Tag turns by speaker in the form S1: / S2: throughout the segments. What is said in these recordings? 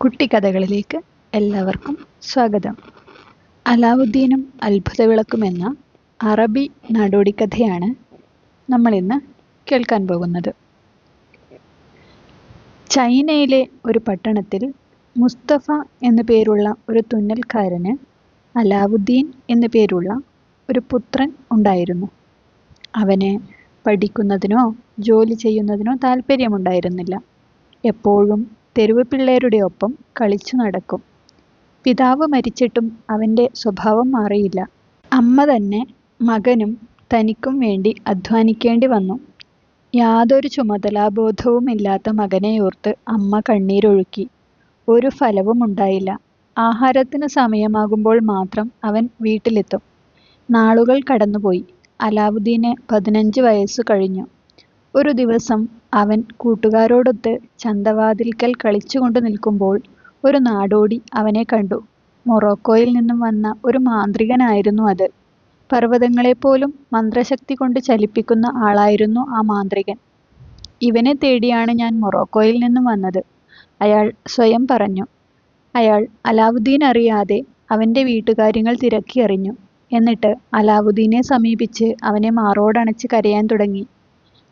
S1: കുട്ടിക്കഥകളിലേക്ക് എല്ലാവർക്കും സ്വാഗതം. അലാവുദ്ദീനും അത്ഭുതവിളക്കും എന്ന അറബി നാടോടിക്കഥയാണ് നമ്മൾ ഇന്ന് കേൾക്കാൻ പോകുന്നത്. ചൈനയിലെ ഒരു പട്ടണത്തിൽ മുസ്തഫ എന്നു പേരുള്ള ഒരു തുന്നൽക്കാരന് അലാവുദ്ദീൻ എന്നു പേരുള്ള ഒരു പുത്രൻ ഉണ്ടായിരുന്നു. അവന് പഠിക്കുന്നതിനോ ജോലി ചെയ്യുന്നതിനോ താല്പര്യമുണ്ടായിരുന്നില്ല എപ്പോഴും തെരുവ് പിള്ളേരുടെ ഒപ്പം കളിച്ചു നടക്കും. പിതാവ് മരിച്ചിട്ടും അവന്റെ സ്വഭാവം മാറിയില്ല. അമ്മ തന്നെ മകനും തനിക്കും വേണ്ടി അധ്വാനിക്കേണ്ടി വന്നു. യാതൊരു ചുമതലാബോധവുമില്ലാത്ത മകനെ ഓർത്ത് അമ്മ കണ്ണീരൊഴുക്കി. ഒരു ഫലവും ഉണ്ടായില്ല. ആഹാരത്തിന് സമയമാകുമ്പോൾ മാത്രം അവൻ വീട്ടിലെത്തും. നാളുകൾ കടന്നുപോയി. അലാവുദ്ദീന് പതിനഞ്ച് വയസ്സ് കഴിഞ്ഞു. ഒരു ദിവസം അവൻ കൂട്ടുകാരോടൊത്ത് ചന്തവാതിൽക്കൽ കളിച്ചുകൊണ്ട് നിൽക്കുമ്പോൾ ഒരു നാടോടി അവനെ കണ്ടു. മൊറോക്കോയിൽ നിന്നും വന്ന ഒരു മാന്ത്രികനായിരുന്നു അത്. പർവതങ്ങളെപ്പോലും മന്ത്രശക്തി കൊണ്ട് ചലിപ്പിക്കുന്ന ആളായിരുന്നു ആ മാന്ത്രികൻ. ഇവനെ തേടിയാണ് ഞാൻ മൊറോക്കോയിൽ നിന്നും വന്നത് അയാൾ സ്വയം പറഞ്ഞു. അയാൾ അലാവുദ്ദീൻ അറിയാതെ അവന്റെ വീട്ടുകാര്യങ്ങൾ തിരക്കി അറിഞ്ഞു എന്നിട്ട് അലാവുദ്ദീനെ സമീപിച്ച് അവനെ മാറോടണച്ച് കരയാൻ തുടങ്ങി.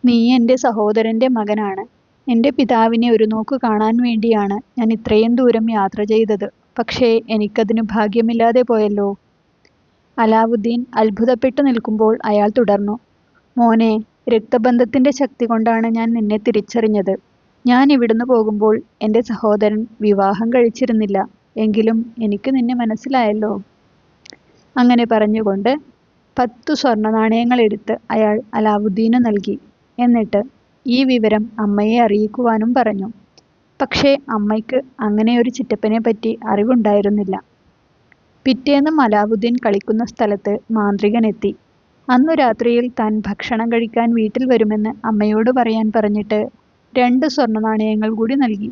S1: നീ എന്റെ സഹോദരന്റെ മകനാണ്. എന്റെ പിതാവിനെ ഒരു നോക്ക് കാണാൻ വേണ്ടിയാണ് ഞാൻ ഇത്രയും ദൂരം യാത്ര ചെയ്തത്. പക്ഷേ എനിക്കതിന് ഭാഗ്യമില്ലാതെ പോയല്ലോ. അലാവുദ്ദീൻ അത്ഭുതപ്പെട്ടു നിൽക്കുമ്പോൾ അയാൾ തുടർന്നു. മോനെ രക്തബന്ധത്തിന്റെ ശക്തി കൊണ്ടാണ് ഞാൻ നിന്നെ തിരിച്ചറിഞ്ഞത്. ഞാൻ ഇവിടുന്ന് പോകുമ്പോൾ എന്റെ സഹോദരൻ വിവാഹം കഴിച്ചിരുന്നില്ല. എങ്കിലും എനിക്ക് നിന്നെ മനസ്സിലായല്ലോ അങ്ങനെ പറഞ്ഞുകൊണ്ട് പത്തു സ്വർണ നാണയങ്ങൾ എടുത്ത് അയാൾ അലാവുദ്ദീന് നൽകി. എന്നിട്ട് ഈ വിവരം അമ്മയെ അറിയിക്കുവാനും പറഞ്ഞു. പക്ഷേ അമ്മയ്ക്ക് അങ്ങനെ ഒരു ചിറ്റപ്പനെ പറ്റി അറിവുണ്ടായിരുന്നില്ല. പിറ്റേന്ന് മലാബുദ്ദീൻ കളിക്കുന്ന സ്ഥലത്ത് മാന്ത്രികൻ എത്തി. അന്നു രാത്രിയിൽ താൻ ഭക്ഷണം കഴിക്കാൻ വീട്ടിൽ വരുമെന്ന് അമ്മയോട് പറയാൻ പറഞ്ഞിട്ട് രണ്ട് സ്വർണ നാണയങ്ങൾ കൂടി നൽകി.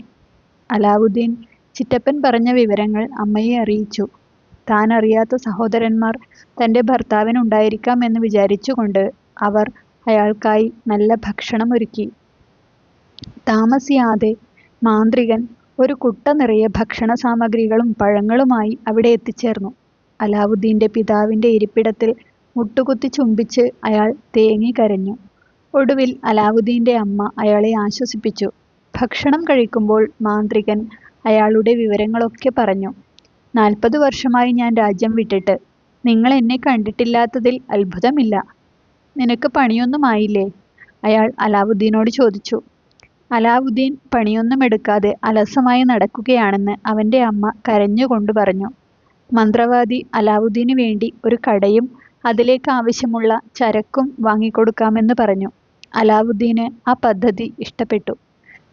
S1: അലാവുദ്ദീൻ ചിറ്റപ്പൻ പറഞ്ഞ വിവരങ്ങൾ അമ്മയെ അറിയിച്ചു. താൻ അറിയാത്ത സഹോദരന്മാർ തന്റെ ഭർത്താവിനുണ്ടായിരിക്കാം എന്ന് വിചാരിച്ചുകൊണ്ട് അവർ അയാൾക്കായി നല്ല ഭക്ഷണം ഒരുക്കി താമസിയാതെ മാന്ത്രികൻ ഒരു കുട്ട നിറയെ ഭക്ഷണ സാമഗ്രികളും പഴങ്ങളുമായി അവിടെ എത്തിച്ചേർന്നു. അലാവുദ്ദീന്റെ പിതാവിന്റെ ഇരിപ്പിടത്തിൽ മുട്ടുകുത്തി ചുംബിച്ച് അയാൾ തേങ്ങി കരഞ്ഞു. ഒടുവിൽ അലാവുദ്ദീന്റെ അമ്മ അയാളെ ആശ്വസിപ്പിച്ചു. ഭക്ഷണം കഴിക്കുമ്പോൾ മാന്ത്രികൻ അയാളുടെ വിവരങ്ങളൊക്കെ പറഞ്ഞു. നാൽപ്പത് വർഷമായി ഞാൻ രാജ്യം വിട്ടിട്ട്. നിങ്ങൾ എന്നെ കണ്ടിട്ടില്ലാത്തതിൽ അത്ഭുതമില്ല. നിനക്ക് പണിയൊന്നും ആയില്ലേ അയാൾ അലാവുദ്ദീനോട് ചോദിച്ചു. അലാവുദ്ദീൻ പണിയൊന്നും എടുക്കാതെ അലസമായി നടക്കുകയാണെന്ന് അവന്റെ അമ്മ കരഞ്ഞുകൊണ്ട് പറഞ്ഞു. മന്ത്രവാദി അലാവുദ്ദീന് വേണ്ടി ഒരു കടയും അതിലേക്ക് ആവശ്യമുള്ള ചരക്കും വാങ്ങിക്കൊടുക്കാമെന്ന് പറഞ്ഞു. അലാവുദ്ദീന് ആ പദ്ധതി ഇഷ്ടപ്പെട്ടു.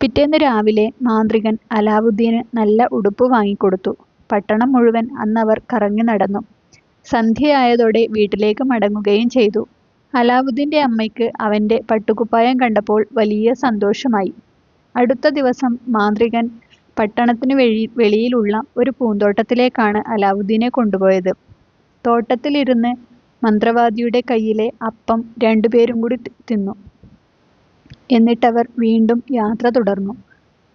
S1: പിറ്റേന്ന് രാവിലെ മാന്ത്രികൻ അലാവുദ്ദീന് നല്ല ഉടുപ്പ് വാങ്ങിക്കൊടുത്തു. പട്ടണം മുഴുവൻ അന്നവർ കറങ്ങി നടന്നു. സന്ധ്യയായതോടെ വീട്ടിലേക്ക് മടങ്ങുകയും ചെയ്തു. അലാവുദ്ദീന്റെ അമ്മയ്ക്ക് അവന്റെ പട്ടുകുപ്പായം കണ്ടപ്പോൾ വലിയ സന്തോഷമായി. അടുത്ത ദിവസം മാന്ത്രികൻ പട്ടണത്തിന് വെളി വെളിയിലുള്ള ഒരു പൂന്തോട്ടത്തിലേക്കാണ് അലാവുദ്ദീനെ കൊണ്ടുപോയത്. തോട്ടത്തിലിരുന്ന് മന്ത്രവാദിയുടെ കയ്യിലെ അപ്പം രണ്ടുപേരും കൂടി തിന്നു. എന്നിട്ടവർ വീണ്ടും യാത്ര തുടർന്നു.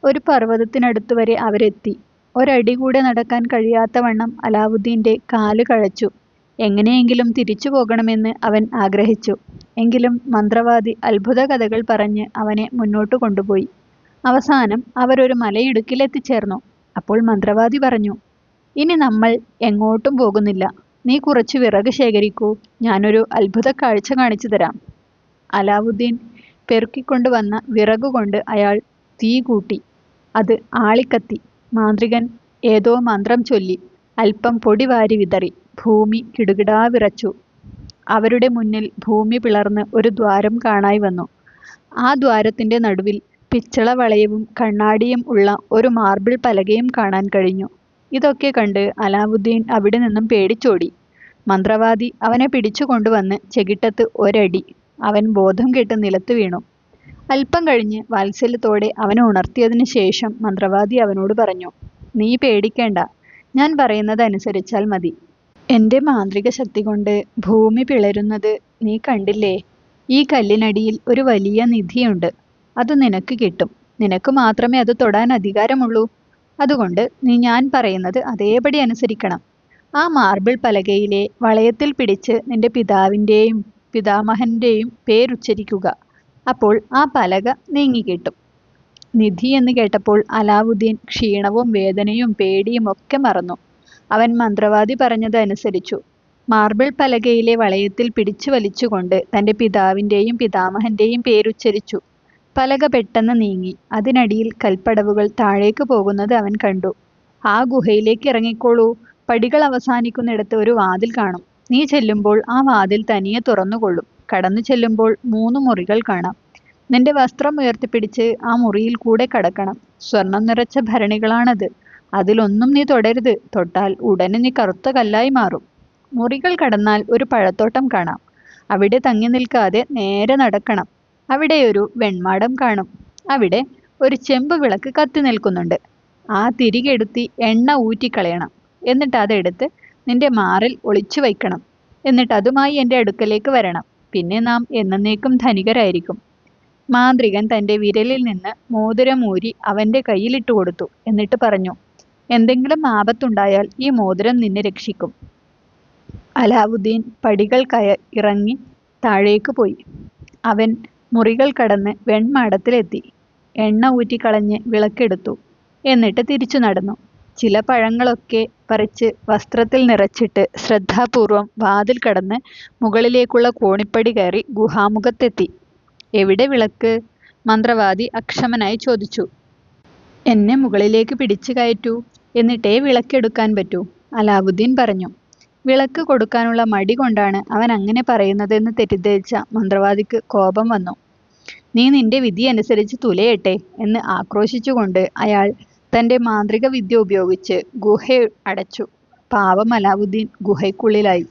S1: ഒരു പർവതത്തിനടുത്ത് വരെ അവരെത്തി. ഒരടി കൂടെ നടക്കാൻ കഴിയാത്തവണ്ണം അലാവുദ്ദീന്റെ കാൽ കഴച്ചു. എങ്ങനെയെങ്കിലും തിരിച്ചു പോകണമെന്ന് അവൻ ആഗ്രഹിച്ചു. എങ്കിലും മന്ത്രവാദി അത്ഭുത കഥകൾ പറഞ്ഞ് അവനെ മുന്നോട്ട് കൊണ്ടുപോയി. അവസാനം അവരൊരു മലയിടുക്കിലെത്തിച്ചേർന്നു. അപ്പോൾ മന്ത്രവാദി പറഞ്ഞു ഇനി നമ്മൾ എങ്ങോട്ടും പോകുന്നില്ല. നീ കുറച്ച് വിറക് ശേഖരിക്കൂ. ഞാനൊരു അത്ഭുത കാഴ്ച കാണിച്ചു തരാം. അലാവുദ്ദീൻ പെറുക്കിക്കൊണ്ടുവന്ന വിറകുകൊണ്ട് അയാൾ തീ കൂട്ടി. അത് ആളിക്കത്തി. മാന്ത്രികൻ ഏതോ മന്ത്രം ചൊല്ലി. അല്പം പൊടി വാരി വിതറി. ഭൂമി കിടുകിടാ വിറച്ചു. അവരുടെ മുന്നിൽ ഭൂമി പിളർന്ന് ഒരു ദ്വാരം കാണായി വന്നു. ആ ദ്വാരത്തിന്റെ നടുവിൽ പിച്ചള വളയവും കണ്ണാടിയും ഉള്ള ഒരു മാർബിൾ പലകയും കാണാൻ കഴിഞ്ഞു. ഇതൊക്കെ കണ്ട് അലാവുദ്ദീൻ അവിടെ നിന്നും പേടിച്ചോടി. മന്ത്രവാദി അവനെ പിടിച്ചു കൊണ്ടുവന്ന് ചെകിട്ടത്ത് ഒരടി. അവൻ ബോധം കെട്ട് നിലത്ത് വീണു. അല്പം കഴിഞ്ഞ് വാത്സല്യത്തോടെ അവനെ ഉണർത്തിയതിനു ശേഷം മന്ത്രവാദി അവനോട് പറഞ്ഞു നീ പേടിക്കേണ്ട. ഞാൻ പറയുന്നത് അനുസരിച്ചാൽ മതി. എന്റെ മാന്ത്രിക ശക്തി കൊണ്ട് ഭൂമി പിളരുന്നത് നീ കണ്ടില്ലേ? ഈ കല്ലിനടിയിൽ ഒരു വലിയ നിധിയുണ്ട്. അത് നിനക്ക് കിട്ടും. നിനക്ക് മാത്രമേ അത് തൊടാൻ അധികാരമുള്ളൂ. അതുകൊണ്ട് നീ ഞാൻ പറയുന്നത് അതേപടി അനുസരിക്കണം. ആ മാർബിൾ പലകയിലെ വളയത്തിൽ പിടിച്ച് നിന്റെ പിതാവിന്റെയും പിതാമഹന്റെയും പേരുച്ചരിക്കുക. അപ്പോൾ ആ പലക നീങ്ങിക്കിട്ടും നിധി എന്ന് കേട്ടപ്പോൾ അലാവുദ്ദീൻ ക്ഷീണവും വേദനയും പേടിയും ഒക്കെ മറന്നു. അവൻ മന്ത്രവാദി പറഞ്ഞത് അനുസരിച്ചു. മാർബിൾ പലകയിലെ വളയത്തിൽ പിടിച്ചു വലിച്ചുകൊണ്ട് തന്റെ പിതാവിന്റെയും പിതാമഹന്റെയും പേരുച്ചരിച്ചു. പലക പെട്ടെന്ന് നീങ്ങി. അതിനടിയിൽ കൽപ്പടവുകൾ താഴേക്ക് പോകുന്നത് അവൻ കണ്ടു. ആ ഗുഹയിലേക്ക് ഇറങ്ങിക്കോളൂ. പടികൾ അവസാനിക്കുന്നിടത്ത് ഒരു വാതിൽ കാണും. നീ ചെല്ലുമ്പോൾ ആ വാതിൽ തനിയെ തുറന്നുകൊള്ളും. കടന്നു ചെല്ലുമ്പോൾ മൂന്ന് മുറികൾ കാണാം. നിന്റെ വസ്ത്രം ഉയർത്തിപ്പിടിച്ച് ആ മുറിയിൽ കൂടെ കടക്കണം. സ്വർണം നിറച്ച ഭരണികളാണത്. അതിലൊന്നും നീ തൊടരുത്. തൊട്ടാൽ ഉടനെ നീ കറുത്ത കല്ലായി മാറും. മുറികൾ കടന്നാൽ ഒരു പഴത്തോട്ടം കാണാം. അവിടെ തങ്ങി നിൽക്കാതെ നേരെ നടക്കണം. അവിടെ ഒരു വെൺമാടം കാണും. അവിടെ ഒരു ചെമ്പ് വിളക്ക് കത്തി നിൽക്കുന്നുണ്ട്. ആ തിരികെടുത്തി എണ്ണ ഊറ്റിക്കളയണം. എന്നിട്ട് അതെടുത്ത് നിന്റെ മാറിൽ ഒളിച്ചു വയ്ക്കണം. എന്നിട്ട് അതുമായി എന്റെ അടുക്കലേക്ക് വരണം. പിന്നെ നാം എന്നേക്കും ധനികരായിരിക്കും. മാന്ത്രികൻ തന്റെ വിരലിൽ നിന്ന് മോതിരമൂരി അവന്റെ കയ്യിലിട്ട് കൊടുത്തു എന്നിട്ട് പറഞ്ഞു എന്തെങ്കിലും ആപത്തുണ്ടായാൽ ഈ മോതിരം നിന്നെ രക്ഷിക്കും. അലാവുദ്ദീൻ പടികൾ കയ ഇറങ്ങി താഴേക്ക് പോയി. അവൻ മുറികൾ കടന്ന് വെൺമാടത്തിലെത്തി എണ്ണ ഊറ്റിക്കളഞ്ഞ് വിളക്കെടുത്തു എന്നിട്ട് തിരിച്ചു നടന്നു. ചില പഴങ്ങളൊക്കെ പറിച്ച് വസ്ത്രത്തിൽ നിറച്ചിട്ട് ശ്രദ്ധാപൂർവം വാതിൽ കടന്ന് മുകളിലേക്കുള്ള കോണിപ്പടി കയറി ഗുഹാമുഖത്തെത്തി. എവിടെ വിളക്ക്? മന്ത്രവാദി അക്ഷമനായി ചോദിച്ചു. എന്നെ മുകളിലേക്ക് പിടിച്ചു കയറ്റൂ എന്നിട്ടേ വിളക്കെടുക്കാൻ പറ്റൂ അലാവുദ്ദീൻ പറഞ്ഞു. വിളക്ക് കൊടുക്കാനുള്ള മടി കൊണ്ടാണ് അവൻ അങ്ങനെ പറയുന്നതെന്ന് തെറ്റിദ്ധരിച്ച മന്ത്രവാദിക്ക് കോപം വന്നു. നീ നിന്റെ വിധി അനുസരിച്ച് തുലയട്ടെ എന്ന് ആക്രോശിച്ചുകൊണ്ട് അയാൾ തന്റെ മാന്ത്രിക വിദ്യ ഉപയോഗിച്ച് ഗുഹ അടച്ചു. പാവം അലാവുദ്ദീൻ ഗുഹയ്ക്കുള്ളിലായി.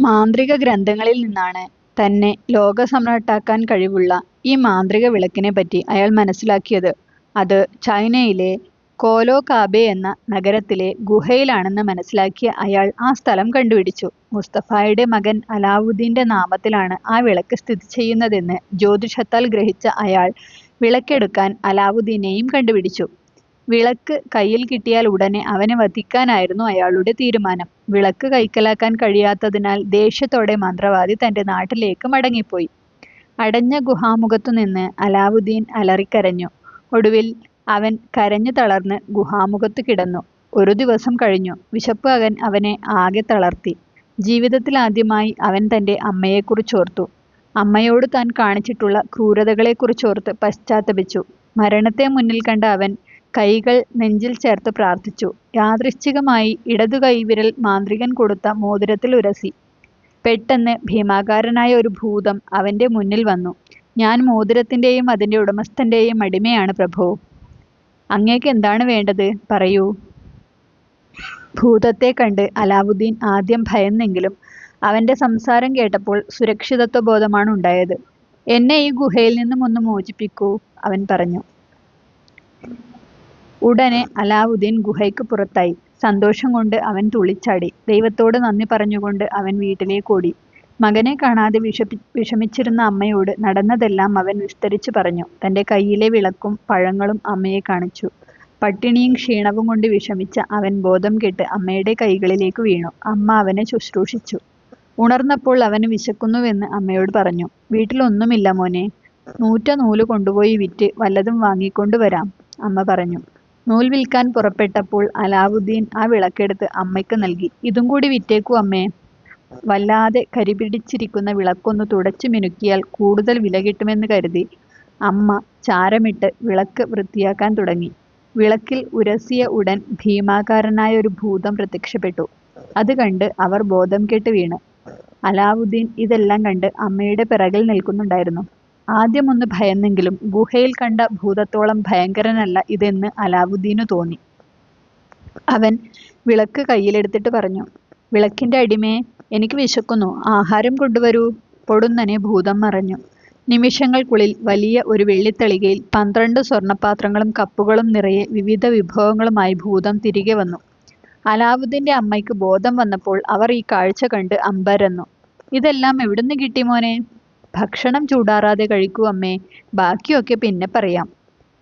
S1: മാന്ത്രിക ഗ്രന്ഥങ്ങളിൽ നിന്നാണ് തന്നെ ലോകസമ്രാട്ടാക്കാൻ കഴിവുള്ള ഈ മാന്ത്രിക വിളക്കിനെ പറ്റി അയാൾ മനസ്സിലാക്കിയത്. അത് ചൈനയിലെ കോലോ കാബെ എന്ന നഗരത്തിലെ ഗുഹയിലാണെന്ന് മനസ്സിലാക്കിയ അയാൾ ആ സ്ഥലം കണ്ടുപിടിച്ചു. മുസ്തഫായുടെ മകൻ അലാവുദ്ദീന്റെ നാമത്തിലാണ് ആ വിളക്ക് സ്ഥിതി ചെയ്യുന്നതെന്ന് ജ്യോതിഷത്താൽ ഗ്രഹിച്ച അയാൾ വിളക്കെടുക്കാൻ അലാവുദ്ദീനെയും കണ്ടുപിടിച്ചു. വിളക്ക് കയ്യിൽ കിട്ടിയാൽ ഉടനെ അവനെ വധിക്കാനായിരുന്നു അയാളുടെ തീരുമാനം. വിളക്ക് കൈക്കലാക്കാൻ കഴിയാത്തതിനാൽ ദേഷ്യത്തോടെ മന്ത്രവാദി തന്റെ നാട്ടിലേക്ക് മടങ്ങിപ്പോയി. അടഞ്ഞ ഗുഹാമുഖത്തു നിന്ന് അലാവുദ്ദീൻ അലറിക്കരഞ്ഞു. ഒടുവിൽ അവൻ കരഞ്ഞു തളർന്ന് ഗുഹാമുഖത്ത് കിടന്നു. ഒരു ദിവസം കഴിഞ്ഞു. വിശപ്പ് അവൻ അവനെ ആകെ തളർത്തി. ജീവിതത്തിൽ ആദ്യമായി അവൻ തന്റെ അമ്മയെക്കുറിച്ചോർത്തു. അമ്മയോട് താൻ കാണിച്ചിട്ടുള്ള ക്രൂരതകളെക്കുറിച്ചോർത്ത് പശ്ചാത്തപിച്ചു. മരണത്തെ മുന്നിൽ കണ്ട അവൻ കൈകൾ നെഞ്ചിൽ ചേർത്ത് പ്രാർത്ഥിച്ചു. യാദൃശ്ചികമായി ഇടതു കൈവിരൽ മാന്ത്രികൻ കൊടുത്ത മോതിരത്തിൽ ഉരസി. പെട്ടെന്ന് ഭീമാകാരനായ ഒരു ഭൂതം അവന്റെ മുന്നിൽ വന്നു. ഞാൻ മോതിരത്തിന്റെയും അതിന്റെ ഉടമസ്ഥന്റെയും അടിമയാണ് പ്രഭു. അങ്ങേക്ക് എന്താണ് വേണ്ടത്? പറയൂ. ഭൂതത്തെ കണ്ട് അലാവുദ്ദീൻ ആദ്യം ഭയന്നെങ്കിലും അവന്റെ സംസാരം കേട്ടപ്പോൾ സുരക്ഷിതത്വ ബോധമാണ് ഉണ്ടായത്. എന്നെ ഈ ഗുഹയിൽ നിന്നും ഒന്ന് മോചിപ്പിക്കൂ അവൻ പറഞ്ഞു. ഉടനെ അലാവുദ്ദീൻ ഗുഹയ്ക്ക് പുറത്തായി. സന്തോഷം കൊണ്ട് അവൻ തുള്ളിച്ചാടി. ദൈവത്തോട് നന്ദി പറഞ്ഞുകൊണ്ട് അവൻ വീട്ടിലേക്ക് ഓടി. മകനെ കാണാതെ വിഷമിച്ചിരുന്ന അമ്മയോട് നടന്നതെല്ലാം അവൻ വിസ്തരിച്ചു പറഞ്ഞു. തന്റെ കയ്യിലെ വിളക്കും പഴങ്ങളും അമ്മയെ കാണിച്ചു. പട്ടിണിയും ക്ഷീണവും കൊണ്ട് വിഷമിച്ച അവൻ ബോധം കെട്ട് അമ്മയുടെ കൈകളിലേക്ക് വീണു. അമ്മ അവനെ ശുശ്രൂഷിച്ചു. ഉണർന്നപ്പോൾ അവന് വിശക്കുന്നുവെന്ന് അമ്മയോട് പറഞ്ഞു. വീട്ടിലൊന്നുമില്ല മോനെ. നൂറ്റ നൂൽ കൊണ്ടുപോയി വിറ്റ് വല്ലതും വാങ്ങിക്കൊണ്ടുവരാം അമ്മ പറഞ്ഞു. നൂൽ വിൽക്കാൻ പുറപ്പെട്ടപ്പോൾ അലാവുദ്ദീൻ ആ വിളക്കെടുത്ത് അമ്മയ്ക്ക് നൽകി. ഇതും കൂടി വിറ്റേക്കൂ അമ്മേ. വല്ലാതെ കരിപിടിച്ചിരിക്കുന്ന വിളക്കൊന്ന് തുടച്ചു മിനുക്കിയാൽ കൂടുതൽ വില കിട്ടുമെന്ന് കരുതി അമ്മ ചാരമിട്ട് വിളക്ക് വൃത്തിയാക്കാൻ തുടങ്ങി. വിളക്കിൽ ഉരസിയ ഉടൻ ഭീമാകാരനായ ഒരു ഭൂതം പ്രത്യക്ഷപ്പെട്ടു. അത് കണ്ട് അവർ ബോധം കെട്ട് വീണ്. അലാവുദ്ദീൻ ഇതെല്ലാം കണ്ട് അമ്മയുടെ പിറകിൽ നിൽക്കുന്നുണ്ടായിരുന്നു. ആദ്യമൊന്ന് ഭയന്നെങ്കിലും ഗുഹയിൽ കണ്ട ഭൂതത്തോളം ഭയങ്കരനല്ല ഇതെന്ന് അലാവുദ്ദീനു തോന്നി. അവൻ വിളക്ക് കയ്യിലെടുത്തിട്ട് പറഞ്ഞു വിളക്കിന്റെ അടിമേ, എനിക്ക് വിശക്കുന്നു. ആഹാരം കൊണ്ടുവരൂ. പൊടുന്നനെ ഭൂതം മറഞ്ഞു. നിമിഷങ്ങൾക്കുള്ളിൽ വലിയ ഒരു വെള്ളിത്തളികയിൽ പന്ത്രണ്ട് സ്വർണപാത്രങ്ങളും കപ്പുകളും നിറയെ വിവിധ വിഭവങ്ങളുമായി ഭൂതം തിരികെ വന്നു. അലാവുദ്ദീന്റെ അമ്മയ്ക്ക് ബോധം വന്നപ്പോൾ അവർ ഈ കാഴ്ച കണ്ട് അമ്പരന്നു. ഇതെല്ലാം എവിടുന്ന് കിട്ടി മോനെ? ഭക്ഷണം ചൂടാറാതെ കഴിക്കൂ അമ്മേ. ബാക്കിയൊക്കെ പിന്നെ പറയാം.